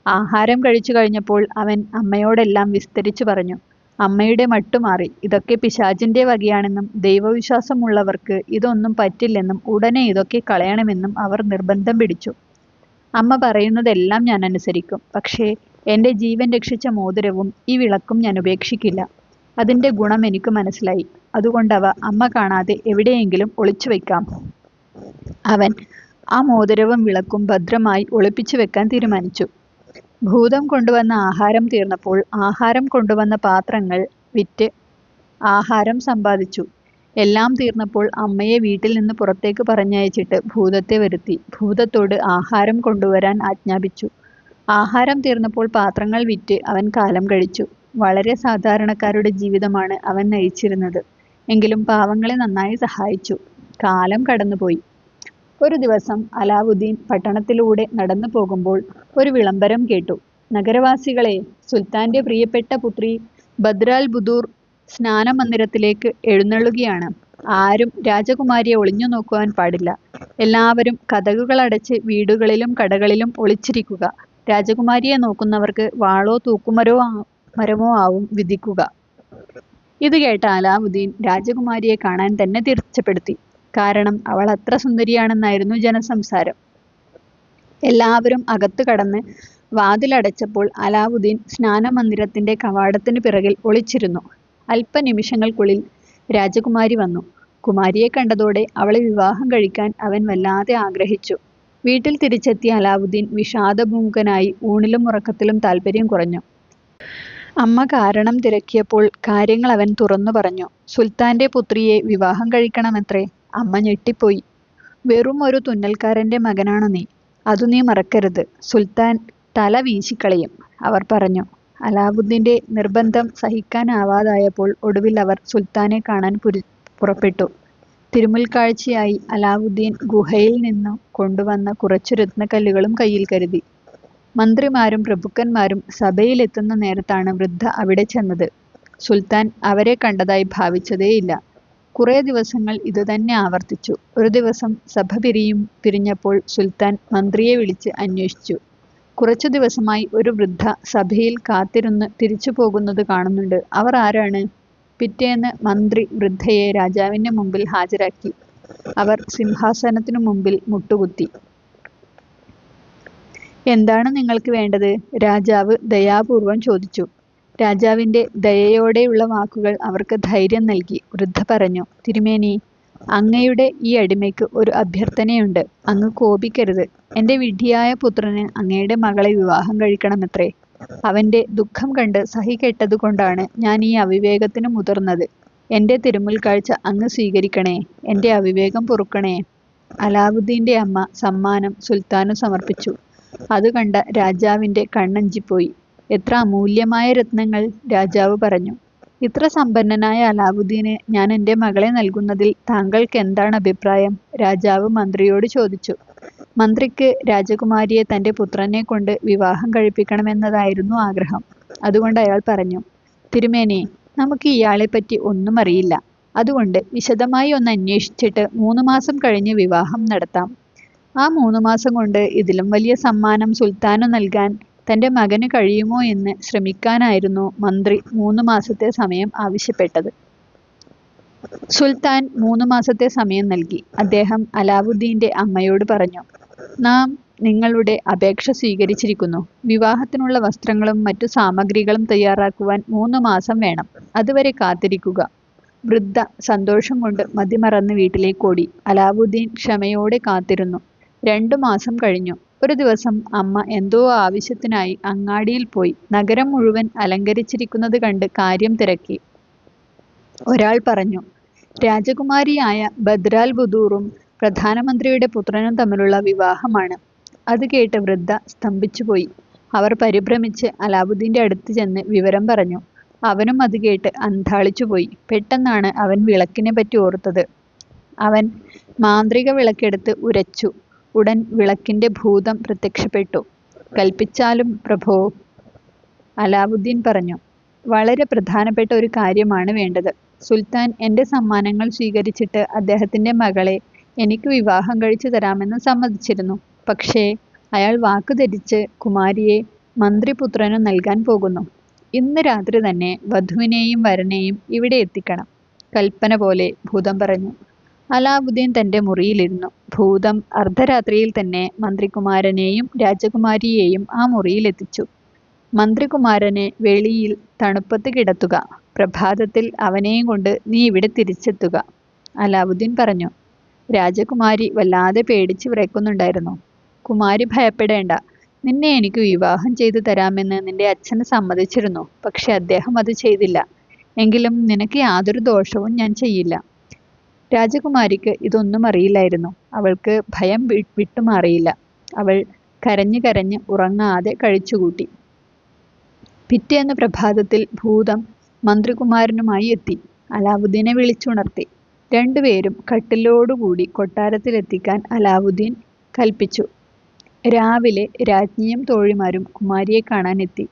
S1: ആഹാരം കഴിച്ചു കഴിഞ്ഞപ്പോൾ അവൻ അമ്മയോടെല്ലാം വിസ്തരിച്ചു പറഞ്ഞു. അമ്മയുടെ മട്ടുമാറി ഇതൊക്കെ പിശാചിന്റെ വകയാണെന്നും ദൈവവിശ്വാസമുള്ളവർക്ക് ഇതൊന്നും പറ്റില്ലെന്നും ഉടനെ ഇതൊക്കെ കളയണമെന്നും അവർ നിർബന്ധം പിടിച്ചു. അമ്മ പറയുന്നതെല്ലാം ഞാൻ അനുസരിക്കും. പക്ഷേ എന്റെ ജീവൻ രക്ഷിച്ച മോതിരവും ഈ വിളക്കും ഞാൻ ഉപേക്ഷിക്കില്ല. അതിന്റെ ഗുണം എനിക്ക് മനസ്സിലായി. അതുകൊണ്ടവ അമ്മ കാണാതെ എവിടെയെങ്കിലും ഒളിച്ചു വെക്കാം അവൻ ആ മോതിരവും വിളക്കും ഭദ്രമായി ഒളിപ്പിച്ചു വെക്കാൻ തീരുമാനിച്ചു. ഭൂതം കൊണ്ടുവന്ന ആഹാരം തീർന്നപ്പോൾ ആഹാരം കൊണ്ടുവന്ന പാത്രങ്ങൾ വിറ്റ് ആഹാരം സമ്പാദിച്ചു. എല്ലാം തീർന്നപ്പോൾ അമ്മയെ വീട്ടിൽ നിന്ന് പുറത്തേക്ക് പറഞ്ഞയച്ചിട്ട് ഭൂതത്തെ വരുത്തി. ഭൂതത്തോട് ആഹാരം കൊണ്ടുവരാൻ ആജ്ഞാപിച്ചു. ആഹാരം തീർന്നപ്പോൾ പാത്രങ്ങൾ വിറ്റ് അവൻ കാലം കഴിച്ചു. വളരെ സാധാരണക്കാരുടെ ജീവിതമാണ് അവൻ നയിച്ചിരുന്നത്. എങ്കിലും പാവങ്ങളെ നന്നായി സഹായിച്ചു. കാലം കടന്നുപോയി. ഒരു ദിവസം അലാവുദ്ദീൻ പട്ടണത്തിലൂടെ നടന്നു പോകുമ്പോൾ ഒരു വിളംബരം കേട്ടു. നഗരവാസികളെ സുൽത്താന്റെ പ്രിയപ്പെട്ട പുത്രി ബദ്രാൽ ബുദൂർ സ്നാന മന്ദിരത്തിലേക്ക് എഴുന്നള്ളുകയാണ്. ആരും രാജകുമാരിയെ ഒളിഞ്ഞു നോക്കുവാൻ പാടില്ല. എല്ലാവരും കഥകുകൾ അടച്ച് വീടുകളിലും കടകളിലും ഒളിച്ചിരിക്കുക. രാജകുമാരിയെ നോക്കുന്നവർക്ക് വാളോ തൂക്കുമരോ മരമോ ആവും വിധിക്കുക. ഇത് കേട്ട അലാവുദ്ദീൻ രാജകുമാരിയെ കാണാൻ തന്നെ തീർച്ചപ്പെടുത്തി കാരണം അവൾ അത്ര സുന്ദരിയാണെന്നായിരുന്നു ജനസംസാരം. എല്ലാവരും അകത്ത് കടന്ന് വാതിലടച്ചപ്പോൾ അലാവുദ്ദീൻ സ്നാനമന്ദിരത്തിന്റെ കവാടത്തിന് പിറകിൽ ഒളിച്ചിരുന്നു. അല്പനിമിഷങ്ങൾക്കുള്ളിൽ രാജകുമാരി വന്നു. കുമാരിയെ കണ്ടതോടെ അവളെ വിവാഹം കഴിക്കാൻ അവൻ വല്ലാതെ ആഗ്രഹിച്ചു. വീട്ടിൽ തിരിച്ചെത്തിയ അലാവുദ്ദീൻ വിഷാദഭൂമുഖനായി ഊണിലും ഉറക്കത്തിലും താല്പര്യം കുറഞ്ഞു. അമ്മ കാരണം തിരക്കിയപ്പോൾ കാര്യങ്ങൾ അവൻ തുറന്നു പറഞ്ഞു. സുൽത്താന്റെ പുത്രിയെ വിവാഹം കഴിക്കണമത്രേ? അമ്മ ഞെട്ടിപ്പോയി. വെറും ഒരു തുന്നൽക്കാരന്റെ മകനാണ് നീ. അതു നീ മറക്കരുത്. സുൽത്താൻ തല വീശിക്കളയും അവർ പറഞ്ഞു. അലാവുദ്ദീന്റെ നിർബന്ധം സഹിക്കാനാവാതായപ്പോൾ ഒടുവിൽ അവർ സുൽത്താനെ കാണാൻ പുരി പുറപ്പെട്ടു. തിരുമുൽക്കാഴ്ചയായി അലാവുദ്ദീൻ ഗുഹയിൽ നിന്ന് കൊണ്ടുവന്ന കുറച്ചു രത്നക്കല്ലുകളും കയ്യിൽ കരുതി. മന്ത്രിമാരും പ്രഭുക്കന്മാരും സഭയിലെത്തുന്ന നേരത്താണ് വൃദ്ധ അവിടെ ചെന്നത്. സുൽത്താൻ അവരെ കണ്ടതായി ഭാവിച്ചതേയില്ല. കുറേ ദിവസങ്ങൾ ഇതുതന്നെ ആവർത്തിച്ചു. ഒരു ദിവസം സഭ പിരിയും പിരിഞ്ഞപ്പോൾ സുൽത്താൻ മന്ത്രിയെ വിളിച്ച് അന്വേഷിച്ചു. കുറച്ചു ദിവസമായി ഒരു വൃദ്ധ സഭയിൽ കാത്തിരുന്ന് തിരിച്ചു പോകുന്നത് കാണുന്നുണ്ട്. അവർ ആരാണ്? പിറ്റേന്ന് മന്ത്രി വൃദ്ധയെ രാജാവിന്റെ മുമ്പിൽ ഹാജരാക്കി. അവർ സിംഹാസനത്തിനു മുമ്പിൽ മുട്ടുകുത്തി. എന്താണ് നിങ്ങൾക്ക് വേണ്ടത്? രാജാവ് ദയാപൂർവം ചോദിച്ചു. രാജാവിന്റെ ദയയോടെയുള്ള വാക്കുകൾ അവർക്ക് ധൈര്യം നൽകി. വൃദ്ധ പറഞ്ഞു തിരുമേനി അങ്ങയുടെ ഈ അടിമയ്ക്ക് ഒരു അഭ്യർത്ഥനയുണ്ട്. അങ്ങ് കോപിക്കരുത്. എന്റെ വിഡ്ഢിയായ പുത്രന് അങ്ങയുടെ മകളെ വിവാഹം കഴിക്കണമത്രേ. അവന്റെ ദുഃഖം കണ്ട് സഹികെട്ടതുകൊണ്ടാണ് ഞാൻ ഈ അവിവേകത്തിന് മുതിർന്നത്. എന്റെ തിരുമുൽക്കാഴ്ച അങ്ങ് സ്വീകരിക്കണേ. എന്റെ അവിവേകം പൊറുക്കണേ. അലാവുദ്ദീന്റെ അമ്മ സമ്മാനം സുൽത്താനു സമർപ്പിച്ചു. അത് കണ്ട രാജാവിന്റെ കണ്ണഞ്ചിപ്പോയി. എത്ര അമൂല്യമായ രത്നങ്ങൾ രാജാവ് പറഞ്ഞു. ഇത്ര സമ്പന്നനായ അലാവുദ്ദീന് ഞാൻ എന്റെ മകളെ നൽകുന്നതിൽ താങ്കൾക്ക് എന്താണ് അഭിപ്രായം? രാജാവ് മന്ത്രിയോട് ചോദിച്ചു. മന്ത്രിക്ക് രാജകുമാരിയെ തന്റെ പുത്രനെ കൊണ്ട് വിവാഹം കഴിപ്പിക്കണമെന്നതായിരുന്നു ആഗ്രഹം. അതുകൊണ്ട് അയാൾ പറഞ്ഞു തിരുമേനി നമുക്ക് ഇയാളെപ്പറ്റി ഒന്നും അറിയില്ല. അതുകൊണ്ട് വിശദമായി ഒന്ന് അന്വേഷിച്ചിട്ട് മൂന്ന് മാസം കഴിഞ്ഞ് വിവാഹം നടത്താം. ആ മൂന്ന് മാസം കൊണ്ട് ഇതിലും വലിയ സമ്മാനം സുൽത്താനു നൽകാൻ തന്റെ മകന് കഴിയുമോ എന്ന് ശ്രമിക്കാനായിരുന്നു മന്ത്രി മൂന്ന് മാസത്തെ സമയം ആവശ്യപ്പെട്ടത്. സുൽത്താൻ മൂന്ന് മാസത്തെ സമയം നൽകി. അദ്ദേഹം അലാവുദ്ദീന്റെ അമ്മയോട് പറഞ്ഞു നാം നിങ്ങളുടെ അപേക്ഷ സ്വീകരിച്ചിരിക്കുന്നു. വിവാഹത്തിനുള്ള വസ്ത്രങ്ങളും മറ്റു സാമഗ്രികളും തയ്യാറാക്കുവാൻ മൂന്ന് മാസം വേണം. അതുവരെ കാത്തിരിക്കുക വൃദ്ധ സന്തോഷം കൊണ്ട് മതിമറന്ന് വീട്ടിലേക്കോടി അലാവുദ്ദീൻ ക്ഷമയോടെ കാത്തിരുന്നു. രണ്ടു മാസം കഴിഞ്ഞു. ഒരു ദിവസം അമ്മ എന്തോ ആവശ്യത്തിനായി അങ്ങാടിയിൽ പോയി നഗരം മുഴുവൻ അലങ്കരിച്ചിരിക്കുന്നത് കണ്ട് കാര്യം തിരക്കി. ഒരാൾ പറഞ്ഞു രാജകുമാരിയായ ബദ്രാൽ ബുദൂറും പ്രധാനമന്ത്രിയുടെ പുത്രനും തമ്മിലുള്ള വിവാഹമാണ്. അത് കേട്ട് വൃദ്ധ സ്തംഭിച്ചുപോയി. അവർ പരിഭ്രമിച്ച് അലാബുദ്ദീന്റെ അടുത്ത് ചെന്ന് വിവരം പറഞ്ഞു. അവനും അത് കേട്ട് അന്താളിച്ചുപോയി പെട്ടെന്നാണ് അവൻ വിളക്കിനെ പറ്റി ഓർത്തത്. അവൻ മാന്ത്രിക വിളക്കെടുത്ത് ഉരച്ചു. ഉടൻ വിളക്കിന്റെ ഭൂതം പ്രത്യക്ഷപ്പെട്ടു കൽപ്പിച്ചാലും പ്രഭോ അലാവുദ്ദീൻ പറഞ്ഞു വളരെ പ്രധാനപ്പെട്ട ഒരു കാര്യമാണ് വേണ്ടത് സുൽത്താൻ എന്റെ സമ്മാനങ്ങൾ സ്വീകരിച്ചിട്ട് അദ്ദേഹത്തിന്റെ മകളെ എനിക്ക് വിവാഹം കഴിച്ചു തരാമെന്ന് സമ്മതിച്ചിരുന്നു പക്ഷേ അയാൾ വാക്കുധരിച്ച് കുമാരിയെ മന്ത്രിപുത്രനു നൽകാൻ പോകുന്നു. ഇന്ന് രാത്രി തന്നെ വധുവിനെയും വരനെയും ഇവിടെ എത്തിക്കണം. കൽപ്പന പോലെ ഭൂതം പറഞ്ഞു. അലാവുദ്ദീൻ തന്റെ മുറിയിലിരുന്നു. ഭൂതം അർദ്ധരാത്രിയിൽ തന്നെ മന്ത്രികുമാരനെയും രാജകുമാരിയെയും ആ മുറിയിലെത്തിച്ചു. മന്ത്രികുമാരനെ വെളിയിൽ തണുപ്പത്ത് കിടത്തുക. പ്രഭാതത്തിൽ അവനെയും കൊണ്ട് നീ ഇവിടെ തിരിച്ചെത്തുക. അലാവുദ്ദീൻ പറഞ്ഞു. രാജകുമാരി വല്ലാതെ പേടിച്ച് വിറയ്ക്കുന്നുണ്ടായിരുന്നു. കുമാരി ഭയപ്പെടേണ്ട. നിന്നെ എനിക്ക് വിവാഹം ചെയ്തു തരാമെന്ന് നിന്റെ അച്ഛൻ സമ്മതിച്ചിരുന്നു. പക്ഷെ അദ്ദേഹം അത് ചെയ്തില്ല. എങ്കിലും നിനക്ക് യാതൊരു ദോഷവും ഞാൻ ചെയ്യില്ല. രാജകുമാരിക്ക് ഇതൊന്നും അറിയില്ലായിരുന്നു. അവൾക്ക് ഭയം വിട്ടുമാറിയില്ല. അവൾ കരഞ്ഞു കരഞ്ഞ് ഉറങ്ങാതെ കഴിച്ചുകൂട്ടി. പിറ്റേന്ന് പ്രഭാതത്തിൽ ഭൂതം മന്ത്രികുമാരനുമായി എത്തി. അലാവുദ്ദീനെ വിളിച്ചുണർത്തി. രണ്ടുപേരും കട്ടിലോടുകൂടി കൊട്ടാരത്തിലെത്തിക്കാൻ അലാവുദ്ദീൻ കൽപ്പിച്ചു. രാവിലെ രാജ്ഞിയും തോഴിമാരും കുമാരിയെ കാണാനെത്തി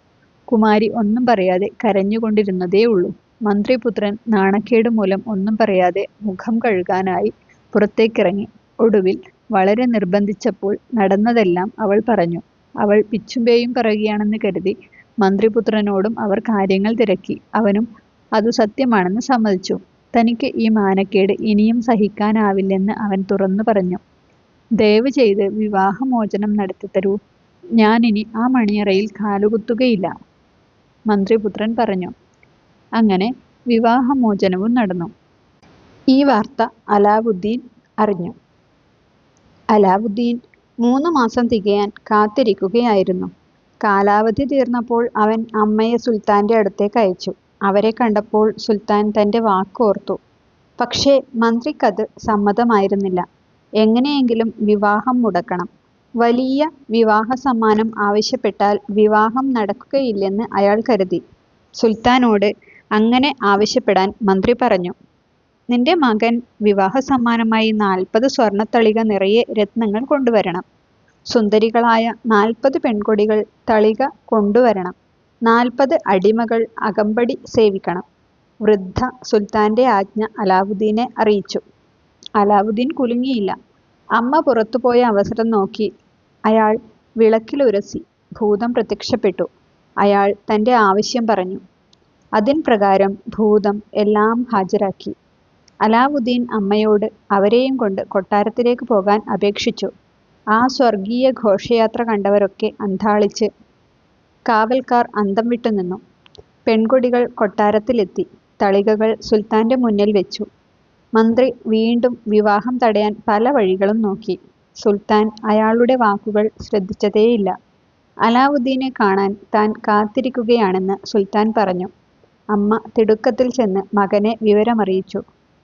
S1: കുമാരി ഒന്നും പറയാതെ കരഞ്ഞുകൊണ്ടിരുന്നതേയുള്ളൂ. മന്ത്രിപുത്രൻ നാണക്കേട് മൂലം ഒന്നും പറയാതെ മുഖം കഴുകാനായി പുറത്തേക്കിറങ്ങി. ഒടുവിൽ വളരെ നിർബന്ധിച്ചപ്പോൾ നടന്നതെല്ലാം അവൾ പറഞ്ഞു. അവൾ പിച്ചും പേയും പറയുകയാണെന്ന് കരുതി മന്ത്രിപുത്രനോടും അവർ കാര്യങ്ങൾ തിരക്കി. അവനും അത് സത്യമാണെന്ന് സമ്മതിച്ചു. തനിക്ക് ഈ മാനക്കേട് ഇനിയും സഹിക്കാനാവില്ലെന്ന് അവൻ തുറന്നു പറഞ്ഞു. ദയവ് ചെയ്ത് വിവാഹമോചനം നടത്തിത്തരൂ. ഞാനിനി ആ മണിയറയിൽ കാലുകുത്തുകയില്ല. മന്ത്രിപുത്രൻ പറഞ്ഞു. അങ്ങനെ വിവാഹമോചനവും നടന്നു. ഈ വാർത്ത അലാവുദ്ദീൻ അറിഞ്ഞു. അലാവുദ്ദീൻ മൂന്ന് മാസം തികയാൻ കാത്തിരിക്കുകയായിരുന്നു. കാലാവധി തീർന്നപ്പോൾ അവൻ അമ്മയെ സുൽത്താന്റെ അടുത്തേക്ക് അയച്ചു അവരെ കണ്ടപ്പോൾ സുൽത്താൻ തന്റെ വാക്കോർത്തു പക്ഷേ മന്ത്രിക്കത് സമ്മതമായിരുന്നില്ല. എങ്ങനെയെങ്കിലും വിവാഹം മുടക്കണം. വലിയ വിവാഹ സമ്മാനം ആവശ്യപ്പെട്ടാൽ വിവാഹം നടക്കുകയില്ലെന്ന് അയാൾ കരുതി. സുൽത്താനോട് അങ്ങനെ ആവശ്യപ്പെടാൻ മന്ത്രി പറഞ്ഞു. നിന്റെ മകൻ വിവാഹ സമ്മാനമായി നാൽപ്പത് സ്വർണത്തളിക നിറയെ രത്നങ്ങൾ കൊണ്ടുവരണം. സുന്ദരികളായ നാൽപ്പത് പെൺകൊടികൾ തളിക കൊണ്ടുവരണം. നാൽപ്പത് അടിമകൾ അകമ്പടി സേവിക്കണം. വൃദ്ധ സുൽത്താന്റെ ആജ്ഞ അലാവുദ്ദീനെ അറിയിച്ചു. അലാവുദ്ദീൻ കുലുങ്ങിയില്ല. അമ്മ പുറത്തുപോയ അവസരം നോക്കി അയാൾ വിളക്കിലുരസി. ഭൂതം പ്രത്യക്ഷപ്പെട്ടു. അയാൾ തന്റെ ആവശ്യം പറഞ്ഞു. അതിൻ പ്രകാരം ഭൂതം എല്ലാം ഹാജരാക്കി. അലാവുദ്ദീൻ അമ്മയോട് അവരെയും കൊണ്ട് കൊട്ടാരത്തിലേക്ക് പോകാൻ അപേക്ഷിച്ചു. ആ സ്വർഗീയ ഘോഷയാത്ര കണ്ടവരൊക്കെ അന്ധാളിച്ച് കാവൽക്കാർ അന്തം വിട്ടു നിന്നു പെൺകൊടികൾ കൊട്ടാരത്തിലെത്തി. തളികകൾ സുൽത്താന്റെ മുന്നിൽ വെച്ചു. മന്ത്രി വീണ്ടും വിവാഹം തടയാൻ പല വഴികളും നോക്കി. സുൽത്താൻ അയാളുടെ വാക്കുകൾ ശ്രദ്ധിച്ചതേയില്ല. അലാവുദ്ദീനെ കാണാൻ താൻ കാത്തിരിക്കുകയാണെന്ന് സുൽത്താൻ പറഞ്ഞു. അമ്മ തിടുക്കത്തിൽ ചെന്ന് മകനെ വിവരമറിയിച്ചു.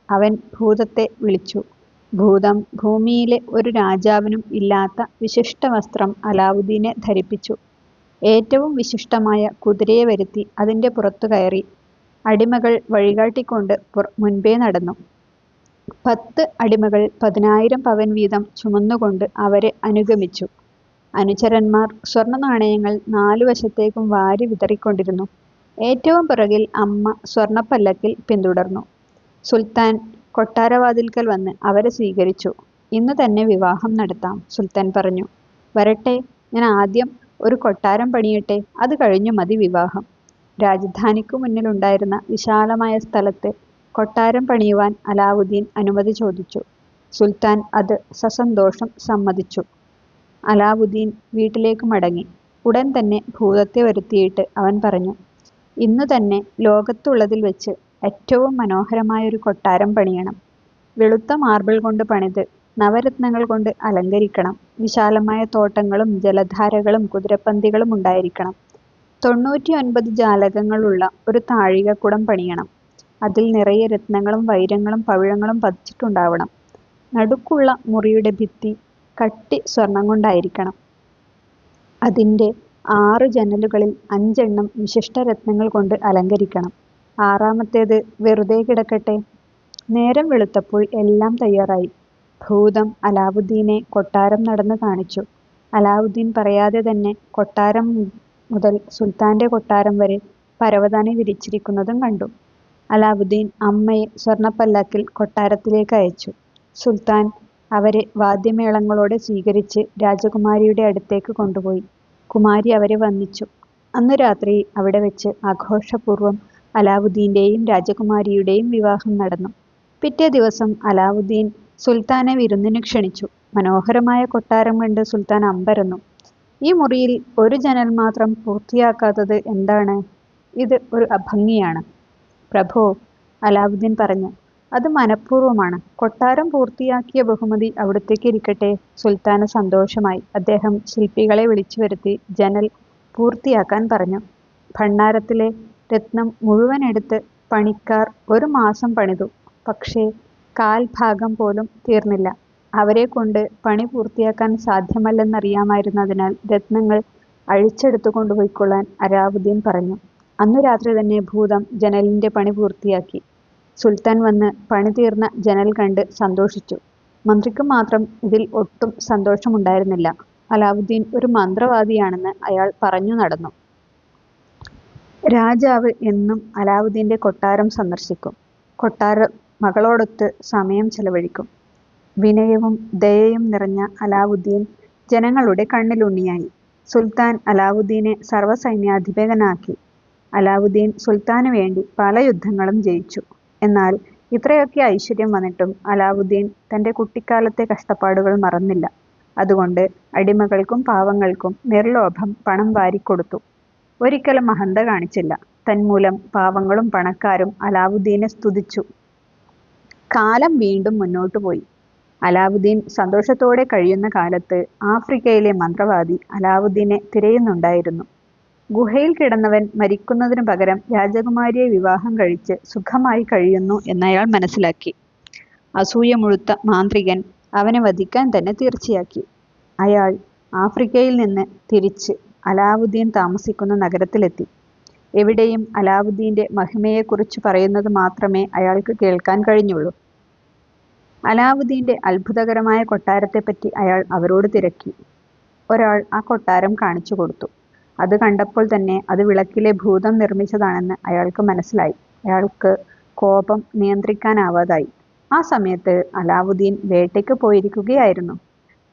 S1: അവൻ ഭൂതത്തെ വിളിച്ചു. ഭൂതം ഭൂമിയിലെ ഒരു രാജാവിനും ഇല്ലാത്ത വിശിഷ്ട വസ്ത്രം അലാവുദ്ദീനെ ധരിപ്പിച്ചു. ഏറ്റവും വിശിഷ്ടമായ കുതിരയെ വരുത്തി അതിന്റെ പുറത്തു കയറി. അടിമകൾ വഴികാട്ടിക്കൊണ്ട് മുൻപേ നടന്നു. പത്ത് അടിമകൾ പതിനായിരം പവൻ വീതം ചുമന്നുകൊണ്ട് അവരെ അനുഗമിച്ചു. അനുചരന്മാർ സ്വർണ നാണയങ്ങൾ നാലു വശത്തേക്കും വാരി വിതറിക്കൊണ്ടിരുന്നു. ഏറ്റവും പിറകിൽ അമ്മ സ്വർണപ്പല്ലക്കിൽ പിന്തുടർന്നു. സുൽത്താൻ കൊട്ടാരവാതിൽക്കൽ വന്ന് അവരെ സ്വീകരിച്ചു. ഇന്ന് തന്നെ വിവാഹം നടത്താം സുൽത്താൻ പറഞ്ഞു. വരട്ടെ ഞാൻ ആദ്യം ഒരു കൊട്ടാരം പണിയട്ടെ അത് കഴിഞ്ഞു മതി വിവാഹം. രാജധാനിക്കു മുന്നിലുണ്ടായിരുന്ന വിശാലമായ സ്ഥലത്ത് കൊട്ടാരം പണിയുവാൻ അലാവുദ്ദീൻ അനുമതി ചോദിച്ചു. സുൽത്താൻ അത് സസന്തോഷം സമ്മതിച്ചു. അലാവുദ്ദീൻ വീട്ടിലേക്ക് മടങ്ങി. ഉടൻ തന്നെ ഭൂതത്തെ വരുത്തിയിട്ട് അവൻ പറഞ്ഞു. ഇന്നു തന്നെ ലോകത്തുള്ളതിൽ വെച്ച് ഏറ്റവും മനോഹരമായ ഒരു കൊട്ടാരം പണിയണം. വെളുത്ത മാർബിൾ കൊണ്ട് പണിത് നവരത്നങ്ങൾ കൊണ്ട് അലങ്കരിക്കണം. വിശാലമായ തോട്ടങ്ങളും ജലധാരകളും കുതിരപ്പന്തികളും ഉണ്ടായിരിക്കണം. തൊണ്ണൂറ്റി ഒൻപത് ജാലകങ്ങളുള്ള ഒരു താഴികക്കുടം പണിയണം. അതിൽ നിറയെ രത്നങ്ങളും വൈരങ്ങളും പവിഴങ്ങളും പതിച്ചിട്ടുണ്ടാവണം. നടുക്കുള്ള മുറിയുടെ ഭിത്തി കട്ടി സ്വർണം കൊണ്ടായിരിക്കണം. അതിന്റെ ആറ് ജനലുകളിൽ അഞ്ചെണ്ണം വിശിഷ്ടരത്നങ്ങൾ കൊണ്ട് അലങ്കരിക്കണം. ആറാമത്തേത് വെറുതെ കിടക്കട്ടെ. നേരം വെളുത്തപ്പോൾ എല്ലാം തയ്യാറായി. ഭൂതം അലാവുദ്ദീനെ കൊട്ടാരം നടന്നു കാണിച്ചു. അലാവുദ്ദീൻ പറയാതെ തന്നെ കൊട്ടാരം മുതൽ സുൽത്താന്റെ കൊട്ടാരം വരെ പരവതാനി വിരിച്ചിരിക്കുന്നതും കണ്ടു. അലാവുദ്ദീൻ അമ്മയെ സ്വർണപ്പല്ലക്കിൽ കൊട്ടാരത്തിലേക്ക് അയച്ചു. സുൽത്താൻ അവരെ വാദ്യമേളങ്ങളോടെ സ്വീകരിച്ച് രാജകുമാരിയുടെ അടുത്തേക്ക് കൊണ്ടുപോയി. കുമാരി അവരെ വന്ദിച്ചു. അന്നു രാത്രി അവിടെ വെച്ച് ആഘോഷപൂർവം അലാവുദ്ദീന്റെയും രാജകുമാരിയുടെയും വിവാഹം നടന്നു. പിറ്റേ ദിവസം അലാവുദ്ദീൻ സുൽത്താനെ വിരുന്നിന് ക്ഷണിച്ചു. മനോഹരമായ കൊട്ടാരം കണ്ട് സുൽത്താൻ അമ്പരന്നു. ഈ മുറിയിൽ ഒരു ജനൽ മാത്രം പൂർത്തിയാക്കാത്തത് എന്താണ്? ഇത് ഒരു അഭംഗിയാണ്. പ്രഭോ അലാവുദ്ദീൻ പറഞ്ഞു. അത് മനഃപൂർവമാണ്. കൊട്ടാരം പൂർത്തിയാക്കിയ ബഹുമതി അവിടുത്തേക്ക് ഇരിക്കട്ടെ. സുൽത്താന് സന്തോഷമായി. അദ്ദേഹം ശില്പികളെ വിളിച്ചു വരുത്തി ജനൽ പൂർത്തിയാക്കാൻ പറഞ്ഞു. ഭണ്ണാരത്തിലെ രത്നം മുഴുവൻ എടുത്ത് പണിക്കാർ ഒരു മാസം പണിതു. പക്ഷേ കാൽഭാഗം പോലും തീർന്നില്ല. അവരെ കൊണ്ട് പണി പൂർത്തിയാക്കാൻ സാധ്യമല്ലെന്നറിയാമായിരുന്നതിനാൽ രത്നങ്ങൾ അഴിച്ചെടുത്തു കൊണ്ടുപോയിക്കൊള്ളാൻ അലാവുദ്ദീൻ പറഞ്ഞു. അന്നു രാത്രി തന്നെ ഭൂതം ജനലിന്റെ പണി പൂർത്തിയാക്കി. സുൽത്താൻ വന്ന് പണി തീർന്ന ജനൽ കണ്ട് സന്തോഷിച്ചു. മന്ത്രിക്ക് മാത്രം ഇതിൽ ഒട്ടും സന്തോഷമുണ്ടായിരുന്നില്ല. അലാവുദ്ദീൻ ഒരു മന്ത്രവാദിയാണെന്ന് അയാൾ പറഞ്ഞു നടന്നു. രാജാവ് എന്നും അലാവുദ്ദീന്റെ കൊട്ടാരം സന്ദർശിക്കും. കൊട്ടാര മകളോടൊത്ത് സമയം ചെലവഴിക്കും. വിനയവും ദയയും നിറഞ്ഞ അലാവുദ്ദീൻ ജനങ്ങളുടെ കണ്ണിലുണ്ണിയായി. സുൽത്താൻ അലാവുദ്ദീനെ സർവസൈന്യാധിപനാക്കി അലാവുദ്ദീൻ സുൽത്താനു വേണ്ടി പല യുദ്ധങ്ങളും ജയിച്ചു. എന്നാൽ ഇത്രയൊക്കെ ഐശ്വര്യം വന്നിട്ടും അലാവുദ്ദീൻ തന്റെ കുട്ടിക്കാലത്തെ കഷ്ടപ്പാടുകൾ മറന്നില്ല. അതുകൊണ്ട് അടിമകൾക്കും പാവങ്ങൾക്കും നിർലോഭം പണം വാരിക്കൊടുത്തു. ഒരിക്കലും മഹന്ത കാണിച്ചില്ല. തന്മൂലം പാവങ്ങളും പണക്കാരും അലാവുദ്ദീനെ സ്തുതിച്ചു. കാലം വീണ്ടും മുന്നോട്ടു പോയി. അലാവുദ്ദീൻ സന്തോഷത്തോടെ കഴിയുന്ന കാലത്ത് ആഫ്രിക്കയിലെ മന്ത്രവാദി അലാവുദ്ദീനെ തിരയുന്നുണ്ടായിരുന്നു. ഗുഹയിൽ കിടന്നവൻ മരിക്കുന്നതിനു പകരം രാജകുമാരിയെ വിവാഹം കഴിച്ച് സുഖമായി കഴിയുന്നു എന്നയാൾ മനസ്സിലാക്കി. അസൂയ മുഴുത്ത മാന്ത്രികൻ അവനെ വധിക്കാൻ തന്നെ തീർച്ചയാക്കി. അയാൾ ആഫ്രിക്കയിൽ നിന്ന് തിരിച്ച് അലാവുദ്ദീൻ താമസിക്കുന്ന നഗരത്തിലെത്തി. എവിടെയും അലാവുദ്ദീന്റെ മഹിമയെക്കുറിച്ച് പറയുന്നത് മാത്രമേ അയാൾക്ക് കേൾക്കാൻ കഴിഞ്ഞുള്ളൂ. അലാവുദ്ദീന്റെ അത്ഭുതകരമായ കൊട്ടാരത്തെപ്പറ്റി അയാൾ അവരോട് തിരക്കി. ഒരാൾ ആ കൊട്ടാരം കാണിച്ചു കൊടുത്തു. അത് കണ്ടപ്പോൾ തന്നെ അത് വിളക്കിലെ ഭൂതം നിർമ്മിച്ചതാണെന്ന് അയാൾക്ക് മനസ്സിലായി. അയാൾക്ക് കോപം നിയന്ത്രിക്കാനാവാതായി. ആ സമയത്ത് അലാവുദ്ദീൻ വേട്ടയ്ക്ക് പോയിരിക്കുകയായിരുന്നു.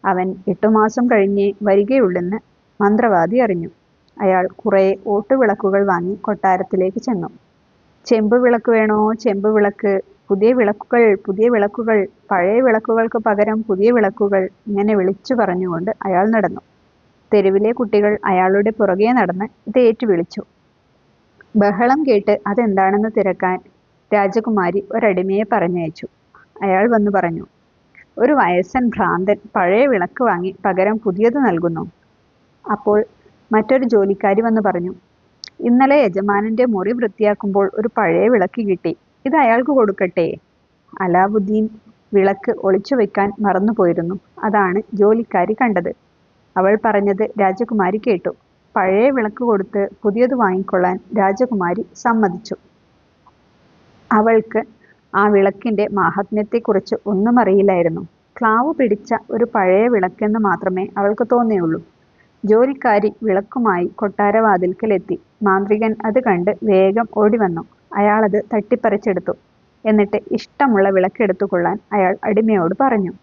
S1: അവൻ എട്ടുമാസം കഴിഞ്ഞേ വരികയുള്ളെന്ന് മന്ത്രവാദി അറിഞ്ഞു. അയാൾ കുറേ ഓട്ടുവിളക്കുകൾ വാങ്ങി കൊട്ടാരത്തിലേക്ക് ചെന്നു. ചെമ്പ് വിളക്ക് വേണോ? ചെമ്പ് വിളക്ക്. പുതിയ വിളക്കുകൾ പുതിയ വിളക്കുകൾ. പഴയ വിളക്കുകൾക്ക് പകരം പുതിയ വിളക്കുകൾ ഇങ്ങനെ വിളിച്ചു പറഞ്ഞുകൊണ്ട് അയാൾ നടന്നു. തെരുവിലെ കുട്ടികൾ അയാളുടെ പുറകെ നടന്ന് ഇത് വിളിച്ചു ബഹളം കേട്ട് അതെന്താണെന്ന് തിരക്കാൻ രാജകുമാരി ഒരടിമയെ പറഞ്ഞയച്ചു. അയാൾ വന്നു പറഞ്ഞു ഒരു വയസ്സൻ ഭ്രാന്തൻ പഴയ വിളക്ക് വാങ്ങി പകരം പുതിയത് നൽകുന്നു. അപ്പോൾ മറ്റൊരു ജോലിക്കാരി വന്നു പറഞ്ഞു ഇന്നലെ യജമാനന്റെ മുറി വൃത്തിയാക്കുമ്പോൾ ഒരു പഴയ വിളക്ക് കിട്ടി. ഇത് അയാൾക്ക് കൊടുക്കട്ടെ? അലാവുദ്ദീൻ വിളക്ക് ഒളിച്ചു വെക്കാൻ മറന്നുപോയിരുന്നു. അതാണ് ജോലിക്കാരി കണ്ടത്. അവൾ പറഞ്ഞത് രാജകുമാരി കേട്ടു. പഴയ വിളക്ക് കൊടുത്ത് പുതിയത് വാങ്ങിക്കൊള്ളാൻ രാജകുമാരി സമ്മതിച്ചു. അവൾക്ക് ആ വിളക്കിന്റെ മാഹാത്മ്യത്തെക്കുറിച്ച് ഒന്നും അറിയില്ലായിരുന്നു. ക്ലാവ് പിടിച്ച ഒരു പഴയ വിളക്കെന്ന് മാത്രമേ അവൾക്ക് തോന്നിയുള്ളൂ. ജോലിക്കാരി വിളക്കുമായി കൊട്ടാരവാതിൽക്കലെത്തി. മാന്ത്രികൻ അത് കണ്ട് വേഗം ഓടിവന്നു. അയാളത് തട്ടിപ്പറിച്ചെടുത്തു. എന്നിട്ട് ഇഷ്ടമുള്ള വിളക്കെടുത്തു കൊള്ളാൻ അയാൾ അടിമയോട് പറഞ്ഞു.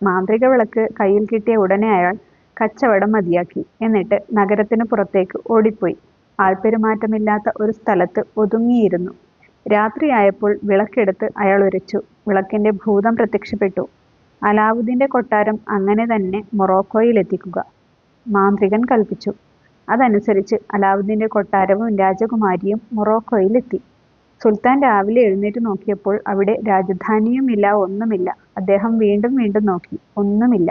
S1: മാന്ത്രിക വിളക്ക് കയ്യിൽ കിട്ടിയ ഉടനെ അയാൾ കച്ചവടം മതിയാക്കി. എന്നിട്ട് നഗരത്തിന് പുറത്തേക്ക് ഓടിപ്പോയി. ആൾപ്പെരുമാറ്റമില്ലാത്ത ഒരു സ്ഥലത്ത് ഒതുങ്ങിയിരുന്നു. രാത്രിയായപ്പോൾ വിളക്കെടുത്ത് അയാൾ ഉരച്ചു വിളക്കിന്റെ ഭൂതം പ്രത്യക്ഷപ്പെട്ടു. അലാവുദ്ദീന്റെ കൊട്ടാരം അങ്ങനെ തന്നെ മൊറോക്കോയിൽ എത്തിക്കുക മാന്ത്രികൻ കൽപ്പിച്ചു. അതനുസരിച്ച് അലാവുദ്ദീന്റെ കൊട്ടാരവും രാജകുമാരിയും മൊറോക്കോയിലെത്തി. സുൽത്താൻ രാവിലെ എഴുന്നേറ്റ് നോക്കിയപ്പോൾ അവിടെ രാജധാനിയുമില്ല ഒന്നുമില്ല. അദ്ദേഹം വീണ്ടും വീണ്ടും നോക്കി. ഒന്നുമില്ല.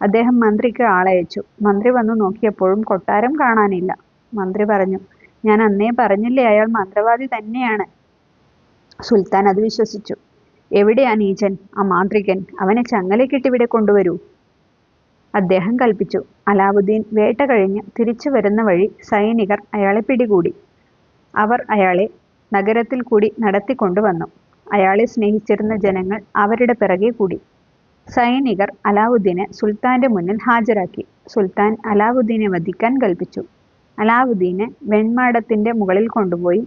S1: അദ്ദേഹം മന്ത്രിക്ക് ആളയച്ചു. മന്ത്രി വന്നു നോക്കിയപ്പോഴും കൊട്ടാരം കാണാനില്ല. മന്ത്രി പറഞ്ഞു ഞാൻ അന്നേ പറഞ്ഞില്ലേ അയാൾ മന്ത്രവാദി തന്നെയാണ്. സുൽത്താൻ അത് വിശ്വസിച്ചു. എവിടെയാ നീചൻ ആ മാന്ത്രികൻ അവനെ ചങ്ങലക്കിട്ട് ഇവിടെ കൊണ്ടുവരൂ. അദ്ദേഹം കൽപ്പിച്ചു. അലാവുദ്ദീൻ വേട്ട കഴിഞ്ഞ് തിരിച്ചു വരുന്ന വഴി സൈനികർ അയാളെ പിടികൂടി. അവർ അയാളെ നഗരത്തിൽ കൂടി നടത്തിക്കൊണ്ടുവന്നു. അയാളെ സ്നേഹിച്ചിരുന്ന ജനങ്ങൾ അവരുടെ പിറകെ കൂടി. സൈനികർ അലാവുദ്ദീനെ സുൽത്താന്റെ മുന്നിൽ ഹാജരാക്കി. സുൽത്താൻ അലാവുദ്ദീനെ വധിക്കാൻ കൽപ്പിച്ചു. അലാവുദ്ദീനെ വെൺമാടത്തിന്റെ മുകളിൽ കൊണ്ടുപോയി